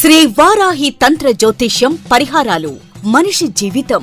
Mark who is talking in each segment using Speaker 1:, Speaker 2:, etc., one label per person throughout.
Speaker 1: శ్రీ వారాహి తంత్ర జ్యోతిష్యం పరిహారాలు మనిషి జీవితం.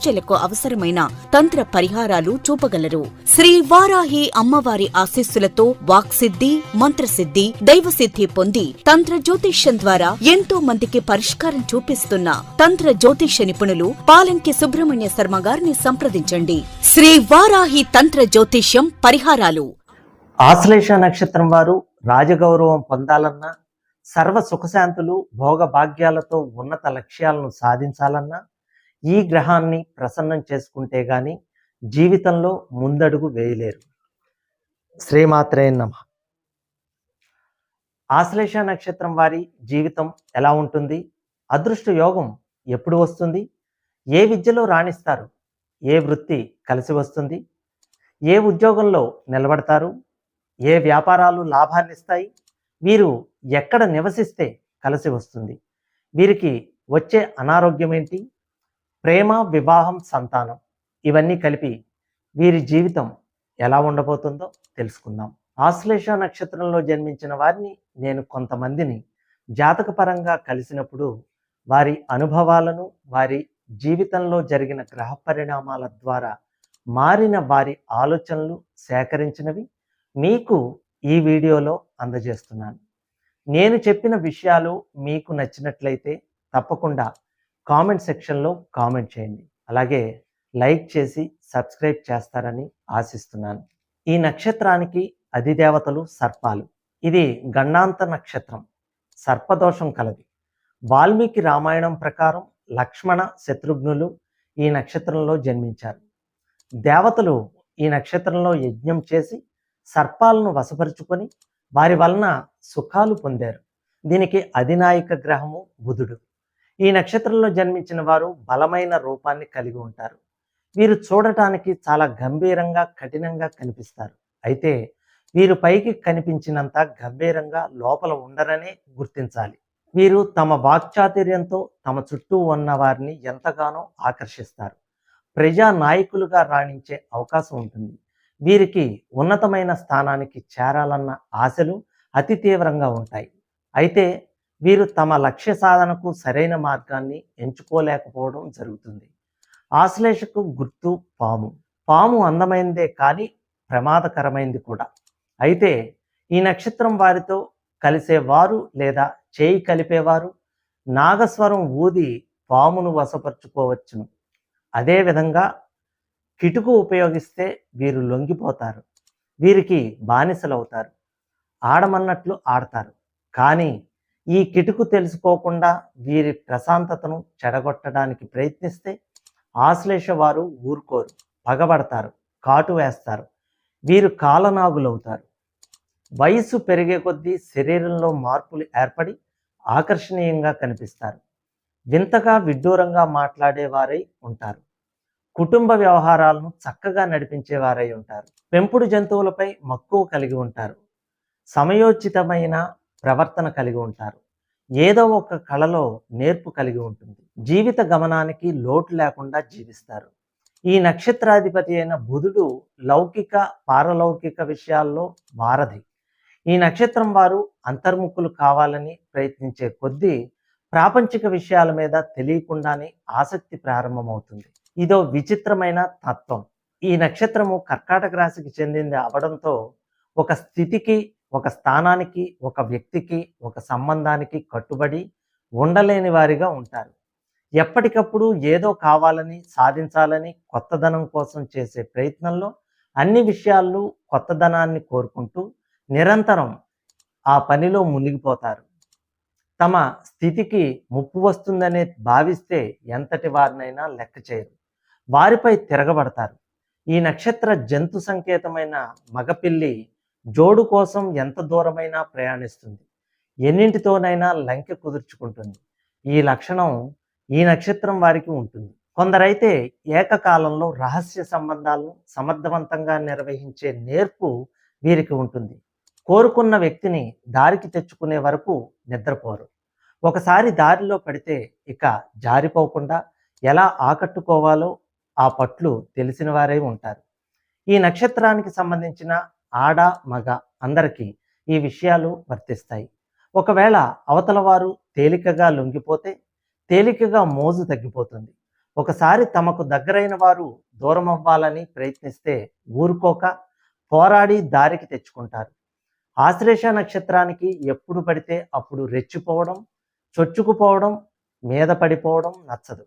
Speaker 1: సమస్యలకు అవసరమైన తంత్ర పరిహారాలు చూపగలరు. శ్రీ వారాహి అమ్మవారి ఆశీస్సులతో వాక్సిద్ధి మంత్రసిద్ధి దైవసిద్ధి పొంది తంత్ర జ్యోతిష్యం ద్వారా ఎంతో మందికి పరిష్కారం చూపిస్తున్న తంత్ర జ్యోతిష్య నిపుణులు పాలంకి సుబ్రహ్మణ్య శర్మ గారిని సంప్రదించండి. శ్రీ వారాహి తంత్ర జ్యోతిష్యం పరిహారాలు.
Speaker 2: ఆశ్లేష నక్షత్రం వారు రాజగౌరవం పొందాలన్నా సర్వ సుఖశాంతులు భోగభాగ్యాలతో ఉన్నత లక్ష్యాలను సాధించాలన్నా ఈ గ్రహాన్ని ప్రసన్నం చేసుకుంటే కానీ జీవితంలో ముందడుగు వేయలేరు. శ్రీమాత్రే నమ. ఆశ్లేష నక్షత్రం వారి జీవితం ఎలా ఉంటుంది? అదృష్ట యోగం ఎప్పుడు వస్తుంది? ఏ విద్యలో రాణిస్తారు? ఏ వృత్తి కలిసి వస్తుంది? ఏ ఉద్యోగంలో నిలబడతారు? ఏ వ్యాపారాలు లాభాన్నిస్తాయి వీరు ఎక్కడ నివసిస్తే కలిసి వస్తుంది? వీరికి వచ్చే అనారోగ్యం ఏంటి? ప్రేమ వివాహం సంతానం ఇవన్నీ కలిపి వీరి జీవితం ఎలా ఉండబోతుందో తెలుసుకుందాం. ఆశ్లేష నక్షత్రంలో జన్మించిన వారిని నేను కొంతమందిని జాతకపరంగా కలిసినప్పుడు వారి అనుభవాలను వారి జీవితంలో జరిగిన గ్రహ పరిణామాల ద్వారా మారిన వారి ఆలోచనలు సేకరించినవి మీకు ఈ వీడియోలో అందజేస్తున్నాను. నేను చెప్పిన విషయాలు మీకు నచ్చినట్లయితే తప్పకుండా కామెంట్ సెక్షన్లో కామెంట్ చేయండి. అలాగే లైక్ చేసి సబ్స్క్రైబ్ చేస్తారని ఆశిస్తున్నాను. ఈ నక్షత్రానికి అధిదేవతలు సర్పాలు. ఇది గండాంత నక్షత్రం. సర్పదోషం కలది. వాల్మీకి రామాయణం ప్రకారం లక్ష్మణ శత్రుఘ్నులు ఈ నక్షత్రంలో జన్మించారు. దేవతలు ఈ నక్షత్రంలో యజ్ఞం చేసి సర్పాలను వశపరుచుకొని వారి వలన సుఖాలు పొందారు. దీనికి అధినాయక గ్రహము బుధుడు. ఈ నక్షత్రంలో జన్మించిన వారు బలమైన రూపాన్ని కలిగి ఉంటారు. వీరు చూడటానికి చాలా గంభీరంగా కఠినంగా కనిపిస్తారు. అయితే వీరు పైకి కనిపించినంత గంభీరంగా లోపల ఉండరనే గుర్తించాలి. వీరు తమ వాక్చాతుర్యంతో తమ చుట్టూ ఉన్న వారిని ఎంతగానో ఆకర్షిస్తారు. ప్రజా నాయకులుగా రాణించే అవకాశం ఉంటుంది. వీరికి ఉన్నతమైన స్థానానికి చేరాలన్న ఆశలు అతి తీవ్రంగా ఉంటాయి. అయితే వీరు తమ లక్ష్య సాధనకు సరైన మార్గాన్ని ఎంచుకోలేకపోవడం జరుగుతుంది. ఆశ్లేషకు గుర్తు పాము. పాము అందమైనదే కానీ ప్రమాదకరమైంది కూడా. అయితే ఈ నక్షత్రం వారితో కలిసేవారు లేదా చేయి కలిపేవారు? నాగస్వరం ఊది పామును వశపరుచుకోవచ్చును. అదేవిధంగా కిటుకు ఉపయోగిస్తే వీరు లొంగిపోతారు. వీరికి బానిసలవుతారు. ఆడమన్నట్లు ఆడతారు. కానీ ఈ కిటుకు తెలుసుకోకుండా వీరి ప్రశాంతతను చెడగొట్టడానికి ప్రయత్నిస్తే ఆశ్లేష వారు ఊరుకోరు పగబడతారు కాటు వేస్తారు. వీరు కాలనాగులవుతారు. వయసు పెరిగే కొద్దీ శరీరంలో మార్పులు ఏర్పడి ఆకర్షణీయంగా కనిపిస్తారు. వింతగా విడ్డూరంగా మాట్లాడేవారై ఉంటారు. కుటుంబ వ్యవహారాలను చక్కగా నడిపించేవారై ఉంటారు. పెంపుడు జంతువులపై మక్కువ కలిగి ఉంటారు. సమయోచితమైన ప్రవర్తన కలిగి ఉంటారు. ఏదో ఒక కళలో నేర్పు కలిగి ఉంటుంది. జీవిత గమనానికి లోటు లేకుండా జీవిస్తారు. ఈ నక్షత్రాధిపతి అయిన బుధుడు లౌకిక పారలౌకిక విషయాల్లో వారధి. ఈ నక్షత్రం వారు అంతర్ముఖులు కావాలని ప్రయత్నించే కొద్దీ ప్రాపంచిక విషయాల మీద తెలియకుండానే ఆసక్తి ప్రారంభమవుతుంది. ఇదో విచిత్రమైన తత్వం. ఈ నక్షత్రము కర్కాటక రాశికి చెందింది అవడంతో ఒక స్థితికి ఒక స్థానానికి ఒక వ్యక్తికి ఒక సంబంధానికి కట్టుబడి ఉండలేని వారిగా ఉంటారు. ఎప్పటికప్పుడు ఏదో కావాలని సాధించాలని కొత్తదనం కోసం చేసే ప్రయత్నంలో అన్ని విషయాల్లో కొత్తదనాన్ని కోరుకుంటూ నిరంతరం ఆ పనిలో మునిగిపోతారు. తమ స్థితికి ముప్పు వస్తుందనే భావిస్తే ఎంతటి వారినైనా లెక్క చేయరు. వారిపై తిరగబడతారు. ఈ నక్షత్ర జంతు సంకేతమైన మగపిల్లి జోడు కోసం ఎంత దూరమైనా ప్రయాణిస్తుంది. ఎన్నింటితోనైనా లంకె కుదుర్చుకుంటుంది. ఈ లక్షణం ఈ నక్షత్రం వారికి ఉంటుంది. కొందరైతే ఏకకాలంలో రహస్య సంబంధాలను సమర్థవంతంగా నిర్వహించే నేర్పు వీరికి ఉంటుంది. కోరుకున్న వ్యక్తిని దారికి తెచ్చుకునే వరకు నిద్రపోరు. ఒకసారి దారిలో పడితే ఇక జారిపోకుండా ఎలా ఆకట్టుకోవాలో ఆ పట్లు తెలిసిన వారై ఉంటారు. ఈ నక్షత్రానికి సంబంధించిన ఆడ మగ అందరికీ ఈ విషయాలు వర్తిస్తాయి. ఒకవేళ అవతల వారు తేలికగా లొంగిపోతే తేలికగా మోజు తగ్గిపోతుంది. ఒకసారి తమకు దగ్గరైన వారు దూరం అవ్వాలని ప్రయత్నిస్తే ఊరుకోక పోరాడి దారికి తెచ్చుకుంటారు. ఆశ్లేష నక్షత్రానికి ఎప్పుడు పడితే అప్పుడు రెచ్చిపోవడం చొచ్చుకుపోవడం మీద పడిపోవడం నచ్చదు.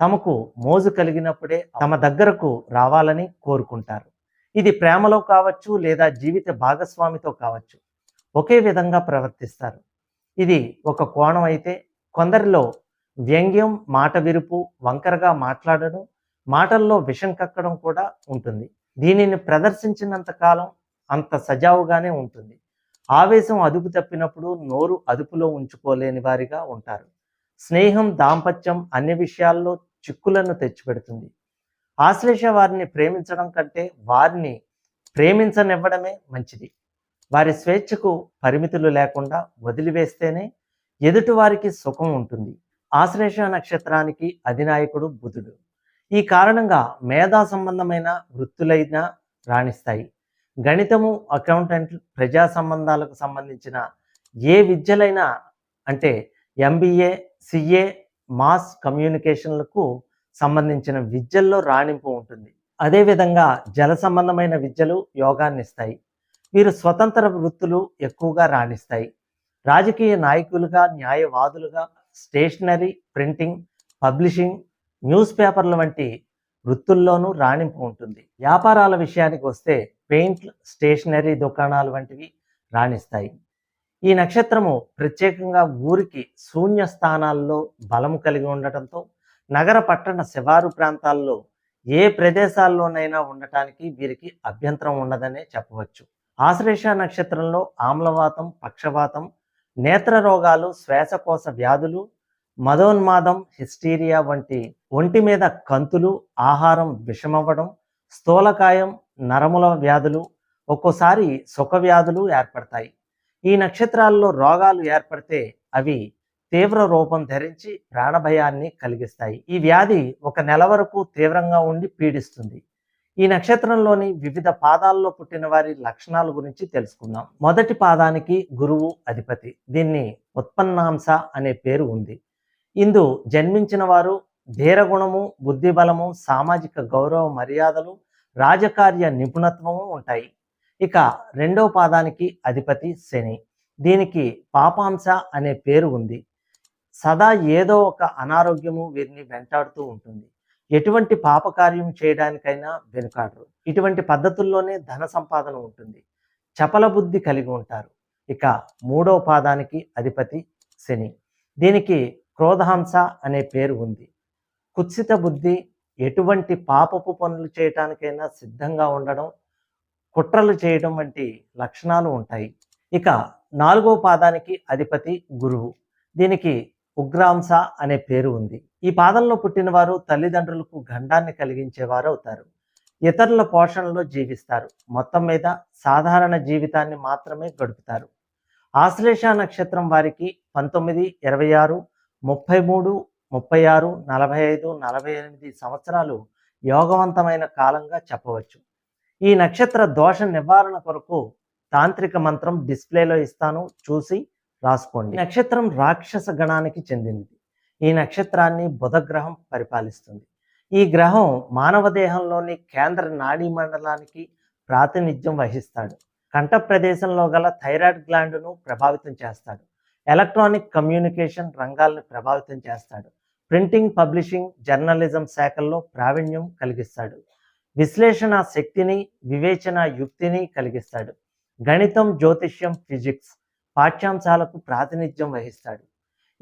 Speaker 2: తమకు మోజు కలిగినప్పుడే తమ దగ్గరకు రావాలని కోరుకుంటారు. ఇది ప్రేమలో కావచ్చు లేదా జీవిత భాగస్వామితో కావచ్చు. ఒకే విధంగా ప్రవర్తిస్తారు. ఇది ఒక కోణం అయితే కొందరిలో వ్యంగ్యం మాట విరుపు వంకరగా మాట్లాడడం మాటల్లో విషం కక్కడం కూడా ఉంటుంది. దీనిని ప్రదర్శించినంత కాలం అంత సజావుగానే ఉంటుంది. ఆవేశం అదుపు తప్పినప్పుడు నోరు అదుపులో ఉంచుకోలేని వారిగా ఉంటారు. స్నేహం దాంపత్యం అన్ని విషయాల్లో చిక్కులను తెచ్చిపెడుతుంది. ఆశ్లేష వారిని ప్రేమించడం కంటే వారిని ప్రేమించనివ్వడమే మంచిది. వారి స్వేచ్ఛకు పరిమితులు లేకుండా వదిలివేస్తేనే ఎదుటి వారికి సుఖం ఉంటుంది. ఆశ్లేష నక్షత్రానికి అధినాయకుడు బుధుడు. ఈ కారణంగా మేధా సంబంధమైన వృత్తులైనా రాణిస్తాయి. గణితము అకౌంటెంట్ ప్రజా సంబంధాలకు సంబంధించిన ఏ విద్యలైనా అంటే ఎంబీఏ సిఏ మాస్ కమ్యూనికేషన్లకు సంబంధించిన విద్యల్లో రాణింపు ఉంటుంది. అదేవిధంగా జల సంబంధమైన విద్యలు యోగాన్ని ఇస్తాయి. వీరు స్వతంత్ర వృత్తులు ఎక్కువగా రాణిస్తాయి. రాజకీయ నాయకులుగా న్యాయవాదులుగా స్టేషనరీ ప్రింటింగ్ పబ్లిషింగ్ న్యూస్ పేపర్ల వంటి వృత్తుల్లోనూ రాణింపు ఉంటుంది. వ్యాపారాల విషయానికి వస్తే పెయింట్ స్టేషనరీ దుకాణాలు వంటివి రాణిస్తాయి. ఈ నక్షత్రము ప్రత్యేకంగా ఊరికి శూన్య స్థానాల్లో బలము కలిగి ఉండటంతో నగర పట్టణ శివారు ప్రాంతాల్లో ఏ ప్రదేశాల్లోనైనా ఉండటానికి వీరికి అభ్యంతరం ఉండదనే చెప్పవచ్చు. ఆశ్లేష నక్షత్రంలో ఆమ్లవాతం పక్షవాతం నేత్ర రోగాలు శ్వాసకోశ వ్యాధులు మదోన్మాదం హిస్టీరియా వంటి ఒంటి మీద కంతులు ఆహారం విషమవ్వడం స్థూలకాయం నరముల వ్యాధులు ఒక్కోసారి సుఖ వ్యాధులు ఏర్పడతాయి. ఈ నక్షత్రాల్లో రోగాలు ఏర్పడితే అవి తీవ్ర రూపం ధరించి ప్రాణభయాన్ని కలిగిస్తాయి. ఈ వ్యాధి ఒక నెల వరకు తీవ్రంగా ఉండి పీడిస్తుంది. ఈ నక్షత్రంలోని వివిధ పాదాల్లో పుట్టిన వారి లక్షణాల గురించి తెలుసుకుందాం. మొదటి పాదానికి గురువు అధిపతి. దీన్ని ఉత్పన్నాంశ అనే పేరు ఉంది. ఇందు జన్మించిన వారు ధీరగుణము బుద్ధిబలము సామాజిక గౌరవ మర్యాదలు రాజకార్య నిపుణత్వము ఉంటాయి. ఇక రెండో పాదానికి అధిపతి శని. దీనికి పాపాంశ అనే పేరు ఉంది. సదా ఏదో ఒక అనారోగ్యము వీరిని వెంటాడుతూ ఉంటుంది. ఎటువంటి పాపకార్యం చేయడానికైనా వెనుకాడరు. ఇటువంటి పద్ధతుల్లోనే ధన సంపాదన ఉంటుంది. చపల బుద్ధి కలిగి ఉంటారు. ఇక మూడవ పాదానికి అధిపతి శని. దీనికి క్రోధహంస అనే పేరు ఉంది. కుత్సిత బుద్ధి ఎటువంటి పాపపు పనులు చేయటానికైనా సిద్ధంగా ఉండడం కుట్రలు చేయడం వంటి లక్షణాలు ఉంటాయి. ఇక నాలుగో పాదానికి అధిపతి గురువు. దీనికి ఉగ్రాంశ అనే పేరు ఉంది. ఈ పాదంలో పుట్టినవారు తల్లిదండ్రులకు గండాన్ని కలిగించేవారు అవుతారు. ఇతరుల పోషణలో జీవిస్తారు. మొత్తం మీద సాధారణ జీవితాన్ని మాత్రమే గడుపుతారు. ఆశ్లేష నక్షత్రం వారికి పంతొమ్మిది ఇరవై ఆరు ముప్పై మూడు ముప్పై ఆరు నలభై ఐదు నలభై ఎనిమిది సంవత్సరాలు యోగవంతమైన కాలంగా చెప్పవచ్చు. ఈ నక్షత్ర దోష నివారణ కొరకు తాంత్రిక మంత్రం డిస్ప్లేలో ఇస్తాను. చూసి రాసుకోండి. నక్షత్రం రాక్షస గణానికి చెందింది. ఈ నక్షత్రాన్ని బుధగ్రహం పరిపాలిస్తుంది. ఈ గ్రహం మానవ దేహంలోని కేంద్ర నాడీ మండలానికి ప్రాతినిధ్యం వహిస్తాడు. కంఠ ప్రదేశంలో గల థైరాయిడ్ గ్లాండ్ను ప్రభావితం చేస్తాడు. ఎలక్ట్రానిక్ కమ్యూనికేషన్ రంగాలను ప్రభావితం చేస్తాడు. ప్రింటింగ్ పబ్లిషింగ్ జర్నలిజం శాఖల్లో ప్రావీణ్యం కలిగిస్తాడు. విశ్లేషణ శక్తిని వివేచన యుక్తిని కలిగిస్తాడు. గణితం జ్యోతిష్యం ఫిజిక్స్ పాఠ్యాంశాలకు ప్రాతినిధ్యం వహిస్తాడు.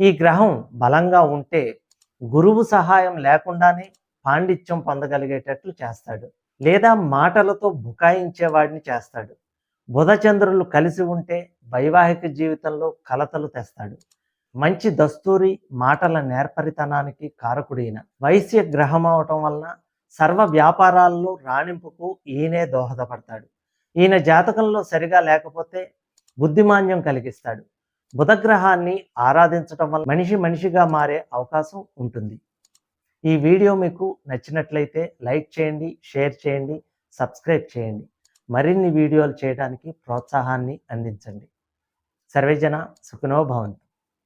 Speaker 2: ఈ గ్రహం బలంగా ఉంటే గురువు సహాయం లేకుండానే పాండిత్యం పొందగలిగేటట్లు చేస్తాడు. లేదా మాటలతో బుకాయించేవాడిని చేస్తాడు. బుధచంద్రులు కలిసి ఉంటే వైవాహిక జీవితంలో కలతలు తెస్తాడు. మంచి దస్తూరి మాటల నేర్పరితనానికి కారకుడైన వైశ్య గ్రహం అవటం వలన సర్వ వ్యాపారాల్లో రాణింపుకు ఈయనే దోహదపడతాడు. ఈయన జాతకంలో సరిగా లేకపోతే బుద్ధిమాన్యం కలిగిస్తాడు. బుధగ్రహాన్ని ఆరాధించటం వల్ల మనిషి మనిషిగా మారే అవకాశం ఉంటుంది. ఈ వీడియో మీకు నచ్చినట్లయితే లైక్ చేయండి షేర్ చేయండి సబ్స్క్రైబ్ చేయండి. మరిన్ని వీడియోలు చేయడానికి ప్రోత్సాహాన్ని అందించండి. సర్వేజన సుఖినో భవంతు.